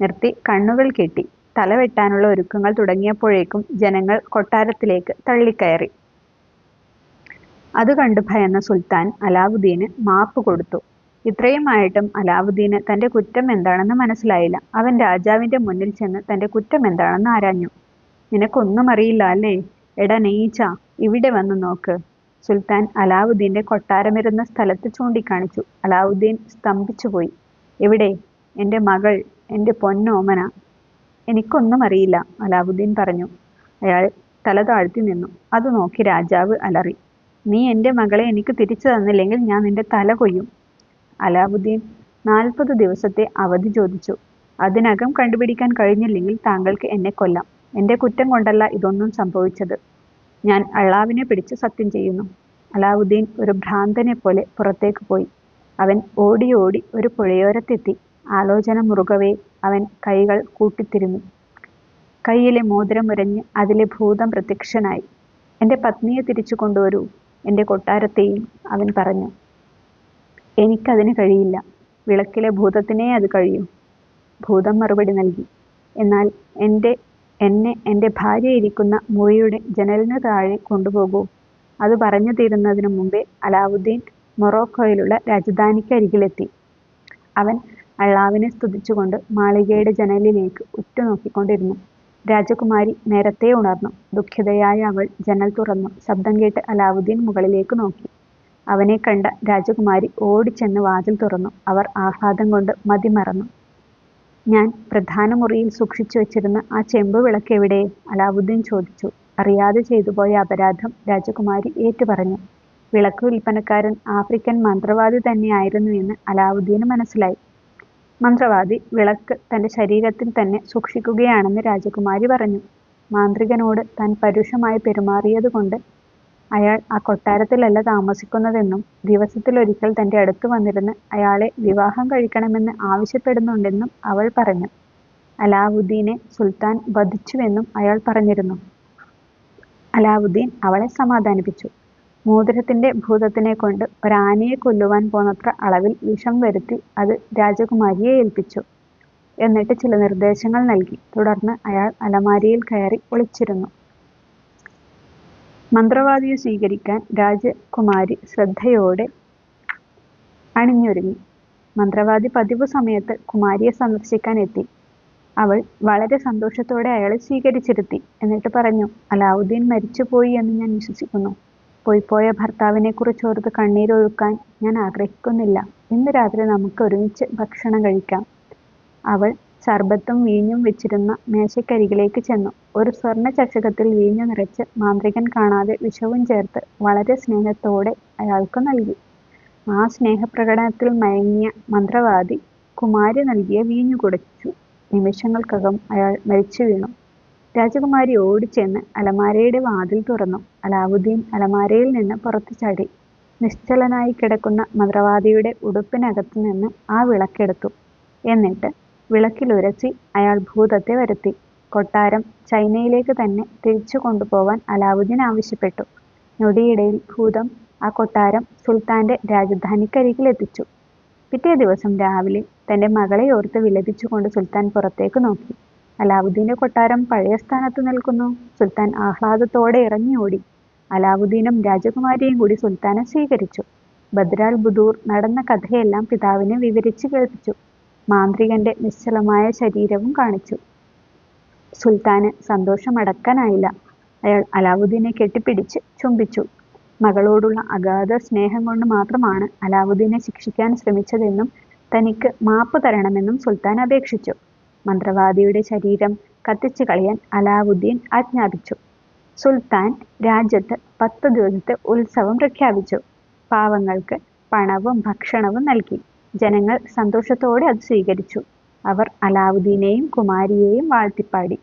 S1: നിർത്തി കണ്ണുകൾ കെട്ടി തലവെട്ടാനുള്ള ഒരുക്കങ്ങൾ തുടങ്ങിയപ്പോഴേക്കും ജനങ്ങൾ കൊട്ടാരത്തിലേക്ക് തള്ളിക്കയറി. അത് കണ്ടു ഭയന്ന സുൽത്താൻ അലാവുദ്ദീന് മാപ്പ് കൊടുത്തു. ഇത്രയുമായിട്ടും അലാവുദ്ദീന് തന്റെ കുറ്റം എന്താണെന്ന് മനസ്സിലായില്ല. അവൻ രാജാവിന്റെ മുന്നിൽ ചെന്ന് തന്റെ കുറ്റം എന്താണെന്ന് ആരാഞ്ഞു. നിനക്കൊന്നും അറിയില്ല അല്ലേ? എടാ നെയ്ച്ച ഇവിടെ വന്ന് നോക്ക്. സുൽത്താൻ അലാവുദ്ദീന്റെ കൊട്ടാരമിരുന്ന സ്ഥലത്ത് ചൂണ്ടിക്കാണിച്ചു. അലാവുദ്ദീൻ സ്തംഭിച്ചുപോയി. എവിടെ? എന്റെ മകൾ എന്റെ പൊന്നോമന എനിക്കൊന്നും അറിയില്ല അലാവുദ്ദീൻ പറഞ്ഞു. അയാൾ തല താഴ്ത്തി നിന്നു. അത് നോക്കി രാജാവ് അലറി. നീ എന്റെ മകളെ എനിക്ക് തിരിച്ചു തന്നില്ലെങ്കിൽ ഞാൻ നിന്റെ തല കൊയ്യും. അലാവുദ്ദീൻ നാൽപ്പത് ദിവസത്തെ അവധി ചോദിച്ചു. അതിനകം കണ്ടുപിടിക്കാൻ കഴിഞ്ഞില്ലെങ്കിൽ താങ്കൾക്ക് എന്നെ കൊല്ലാം. എന്റെ കുറ്റം കൊണ്ടല്ല ഇതൊന്നും സംഭവിച്ചത്. ഞാൻ അള്ളാവിനെ പിടിച്ച് സത്യം ചെയ്യുന്നു. അലാവുദ്ദീൻ ഒരു ഭ്രാന്തനെ പോലെ പുറത്തേക്ക് പോയി. അവൻ ഓടി ഓടി ഒരു പുഴയോരത്തെത്തി. ആലോചന മുറുകവേ അവൻ കൈകൾ കൂട്ടിത്തിരുന്നു കയ്യിലെ മോതിരം ഉരഞ്ഞ് അതിലെ ഭൂതം പ്രത്യക്ഷനായി. എന്റെ പത്നിയെ തിരിച്ചു കൊണ്ടുവരൂ എന്റെ കൊട്ടാരത്തെയും അവൻ പറഞ്ഞു. എനിക്കതിന് കഴിയില്ല. വിളക്കിലെ ഭൂതത്തിനേ അത് കഴിയും. ഭൂതം മറുപടി നൽകി. എന്നാൽ എന്റെ എന്നെ എന്റെ ഭാര്യ ഇരിക്കുന്ന മുറിയുടെ ജനലിന് താഴെ കൊണ്ടുപോകൂ. അത് പറഞ്ഞു തീരുന്നതിനു മുമ്പേ അലാവുദ്ദീൻ മൊറോക്കോയിലുള്ള രാജധാനിക്കരികിലെത്തി അവൻ അള്ളാവിനെ സ്തുതിച്ചുകൊണ്ട് മാളികയുടെ ജനലിലേക്ക് ഉറ്റുനോക്കിക്കൊണ്ടിരുന്നു. രാജകുമാരി നേരത്തെ ഉണർന്നു. ദുഃഖിതയായ അവൾ ജനൽ തുറന്നു. ശബ്ദം കേട്ട് അലാവുദ്ദീൻ മുകളിലേക്ക് നോക്കി. അവനെ കണ്ട രാജകുമാരി ഓടിച്ചെന്ന് വാതിൽ തുറന്നു. അവർ ആഹ്ലാദം കൊണ്ട് മതിമറന്നു. ഞാൻ പ്രധാന മുറിയിൽ സൂക്ഷിച്ചു വെച്ചിരുന്ന ആ ചെമ്പ് വിളക്ക് എവിടെ? അലാവുദ്ദീൻ ചോദിച്ചു. അറിയാതെ ചെയ്തുപോയ അപരാധം രാജകുമാരി ഏറ്റുപറഞ്ഞു. വിളക്ക് വിൽപ്പനക്കാരൻ ആഫ്രിക്കൻ മന്ത്രവാദി തന്നെയായിരുന്നു എന്ന് അലാവുദ്ദീന് മനസ്സിലായി. മന്ത്രവാദി വിളക്ക് തന്റെ ശരീരത്തിൽ തന്നെ സൂക്ഷിക്കുകയാണെന്ന് രാജകുമാരി പറഞ്ഞു. മാന്ത്രികനോട് താൻ പരുഷമായി പെരുമാറിയതുകൊണ്ട് അയാൾ ആ കൊട്ടാരത്തിലല്ല താമസിക്കുന്നതെന്നും ദിവസത്തിൽ ഒരിക്കൽ തന്റെ അടുത്ത് വന്നിരുന്ന് അയാളെ വിവാഹം കഴിക്കണമെന്ന് ആവശ്യപ്പെടുന്നുണ്ടെന്നും അവൾ പറഞ്ഞു. അലാവുദ്ദീനെ സുൽത്താൻ വധിച്ചുവെന്നും അയാൾ പറഞ്ഞിരുന്നു. അലാവുദ്ദീൻ അവളെ സമാധാനിപ്പിച്ചു. മോതിരത്തിന്റെ ഭൂതത്തിനെ കൊണ്ട് ഒരാനയെ കൊല്ലുവാൻ പോന്നത്ര അളവിൽ വിഷം വരുത്തി അത് രാജകുമാരിയെ ഏൽപ്പിച്ചു എന്നിട്ട് ചില നിർദ്ദേശങ്ങൾ നൽകി. തുടർന്ന് അയാൾ അലമാരിയിൽ കയറി ഒളിച്ചിരുന്നു. മന്ത്രവാദിയെ സ്വീകരിക്കാൻ രാജകുമാരി ശ്രദ്ധയോടെ അണിഞ്ഞൊരുങ്ങി. മന്ത്രവാദി പതിവ് സമയത്ത് കുമാരിയെ സന്ദർശിക്കാൻ എത്തി അവൾ വളരെ സന്തോഷത്തോടെ അയാളെ സ്വീകരിച്ചിരുത്തി. എന്നിട്ട് പറഞ്ഞു അലാവുദ്ദീൻ മരിച്ചുപോയി എന്ന് ഞാൻ വിശ്വസിക്കുന്നു. പോയിപ്പോയ ഭർത്താവിനെ കുറിച്ച് ഓർത്ത് കണ്ണീരൊഴുക്കാൻ ഞാൻ ആഗ്രഹിക്കുന്നില്ല. ഇന്ന് രാത്രി നമുക്ക് ഒരുമിച്ച് ഭക്ഷണം കഴിക്കാം. അവൾ ശർബത്തും വീഞ്ഞും വെച്ചിരുന്ന മേശക്കരികിലേക്ക് ചെന്നു. ഒരു സ്വർണ ചഷകത്തിൽ വീഞ്ഞു നിറച്ച് മാന്ത്രികൻ കാണാതെ വിഷവും ചേർത്ത് വളരെ സ്നേഹത്തോടെ അയാൾക്ക് നൽകി. ആ സ്നേഹപ്രകടനത്തിൽ മയങ്ങിയ മന്ത്രവാദി കുമാരി നൽകിയ വീഞ്ഞു കുടിച്ചു. നിമിഷങ്ങൾക്കകം അയാൾ മരിച്ചു വീണു. രാജകുമാരി ഓടിച്ചെന്ന് അലമാരയുടെ വാതിൽ തുറന്നു. അലാവുദ്ദീൻ അലമാരയിൽ നിന്ന് പുറത്തു ചാടി. നിശ്ചലനായി കിടക്കുന്ന മന്ത്രവാദിയുടെ ഉടുപ്പിനകത്തു നിന്ന് ആ വിളക്കെടുത്തു. എന്നിട്ട് വിളക്കിലുരസി അയാൾ ഭൂതത്തെ വരുത്തി. കൊട്ടാരം ചൈനയിലേക്ക് തന്നെ തിരിച്ചു കൊണ്ടുപോവാൻ അലാവുദ്ദീൻ ആവശ്യപ്പെട്ടു. ഞൊടിയിടയിൽ ഭൂതം ആ കൊട്ടാരം സുൽത്താന്റെ പിറ്റേ ദിവസം രാവിലെ തന്റെ മകളെ ഓർത്ത് വിലപിച്ചുകൊണ്ട് സുൽത്താൻ പുറത്തേക്ക് നോക്കി. അലാവുദ്ദീന്റെ കൊട്ടാരം പഴയ സ്ഥാനത്ത് നിൽക്കുന്നു. സുൽത്താൻ ആഹ്ലാദത്തോടെ ഇറങ്ങി ഓടി. അലാവുദ്ദീനും രാജകുമാരിയും കൂടി സുൽത്താനെ സ്വീകരിച്ചു. ബദ്രാൽ ബുദൂർ നടന്ന കഥയെല്ലാം പിതാവിനെ വിവരിച്ചു കേൾപ്പിച്ചു. മാന്ത്രികന്റെ നിശ്ചലമായ ശരീരവും കാണിച്ചു. സുൽത്താന് സന്തോഷം അടക്കാനായില്ല അയാൾ അലാവുദ്ദീനെ കെട്ടിപ്പിടിച്ച് ചുംബിച്ചു. മകളോടുള്ള അഗാധ സ്നേഹം കൊണ്ട് മാത്രമാണ് അലാവുദ്ദീനെ ശിക്ഷിക്കാൻ ശ്രമിച്ചതെന്നും തനിക്ക് മാപ്പ് തരണമെന്നും സുൽത്താൻ അപേക്ഷിച്ചു. മന്ത്രവാദിയുടെ ശരീരം കത്തിച്ചു കളയാൻ അലാവുദ്ദീൻ ആജ്ഞാപിച്ചു. സുൽത്താൻ രാജ്യത്ത് പത്ത് ദിവസത്തെ ഉത്സവം പ്രഖ്യാപിച്ചു. പാവങ്ങൾക്ക് പണവും ഭക്ഷണവും നൽകി. ജനങ്ങൾ സന്തോഷത്തോടെ അത് സ്വീകരിച്ചു. അവർ അലാവുദ്ദീനെയും കുമാരിയെയും വാഴ്ത്തിപ്പാടി.